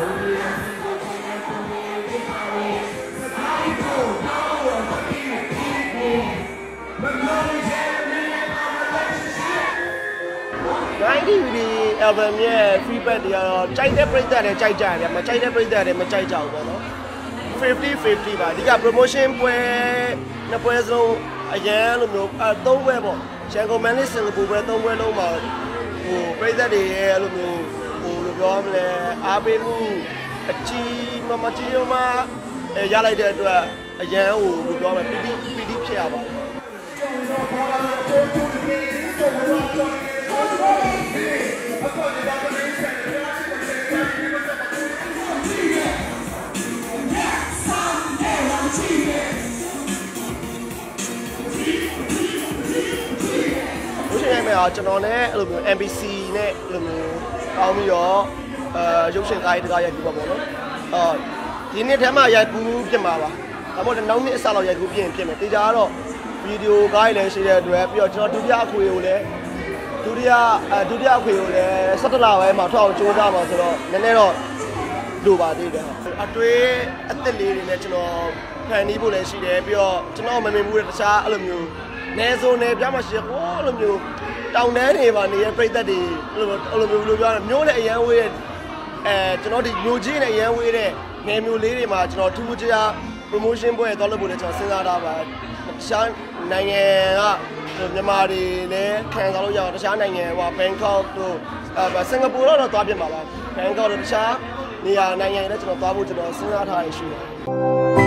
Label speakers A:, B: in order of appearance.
A: 90 UD album ရဲ့ feedback တွေကတော့ကြိုက်တဲ့ပရိသတ်တွေကြိုက်ကြတယ်ဗျမကြိုက်တဲ့ပရိသတ်တွေမကြိုက်ကြဘူးပေါ့နော်50 50ပါအဓိက promotion ပွဲနှစ်ပွဲစလုံးအရန်လိုမျိုးအဲသုံးပွဲပေါ့ရန်ကုန်မန်လေးစင်ကာပူပွဲသုံးပွဲလုံးမှာဟိုပရိသတ်တွေရဲ့အဲ့လိုမျိုး ပြောမလဲအားပေးမှုအကြီးမမကြီးမအဲရလိုက်တဲ့အတွက်အရန်ဟိုလိုပြောမယ်ပီတိပီတိဖြစ်ရပါတယ် ကျွန်တော်နဲ့အဲ့လိုမျိုး MBC နဲ့အဲ့လိုမျိုးပေါင်းပြီးတော့အဲရုပ်ရှင်ကားရေးတကားရိုက်ကူပါပေါ့နော်အော်ဒီနေ့ထဲမှာရိုက်ကူပြင်ပါပါဒါမှမဟုတ်နောက်နှစ်အစလောက်ရိုက်ကူပြင်ပြင်မယ်တေချာကတော့ဗီဒီယိုကားရေးလည်းရှိတဲ့အတွက်ပြီးတော့ကျွန်တော်ဒုတိယအခွေကိုလည်းဒုတိယအဲဒုတိယအခွေကိုလည်း17လပိုင်းမှာထောက်အောင်ကြိုးစားပါဆိုတော့နည်းနည်းတော့လိုပါသေးတယ်အတွေးအသက်လေးတွေနဲ့ကျွန်တော်ဖန်တီးဖို့လည်းရှိတယ်ပြီးတော့ကျွန်တော်မမြင်ဘူးတဲ့တခြားအဲ့လိုမျိုးနေစုံနေပြမရှိဟောအဲ့လိုမျိုး တောင်တန်းတွေပါနေတဲ့ပြိသက်တွေအဲ့လိုအဲ့လိုမျိုးဘယ်လိုပြောရလဲမျိုးနဲ့အရန်ဝေးတဲ့အဲကျွန်တော်ဒီမျိုးချင်းနဲ့အရန်ဝေးတဲ့ငယ်မျိုးလေးတွေမှာကျွန်တော်ထူးထူးခြား promotion ပွဲသွားလုပ်ဖို့လည်းကျွန်တော်စဉ်းစားထားပါတခြားနိုင်ငံကမြန်မာတွေလည်းခံစားလို့ရအောင်တခြားနိုင်ငံဟိုဘန်ကောက်တို့အဲစင်ကာပူတော့တော့သွားပြင်ပါပါဘန်ကောက်တို့တခြားနေရာနိုင်ငံတွေလည်းကျွန်တော်သွားဖို့ကျွန်တော်စဉ်းစားထားရရှိတယ်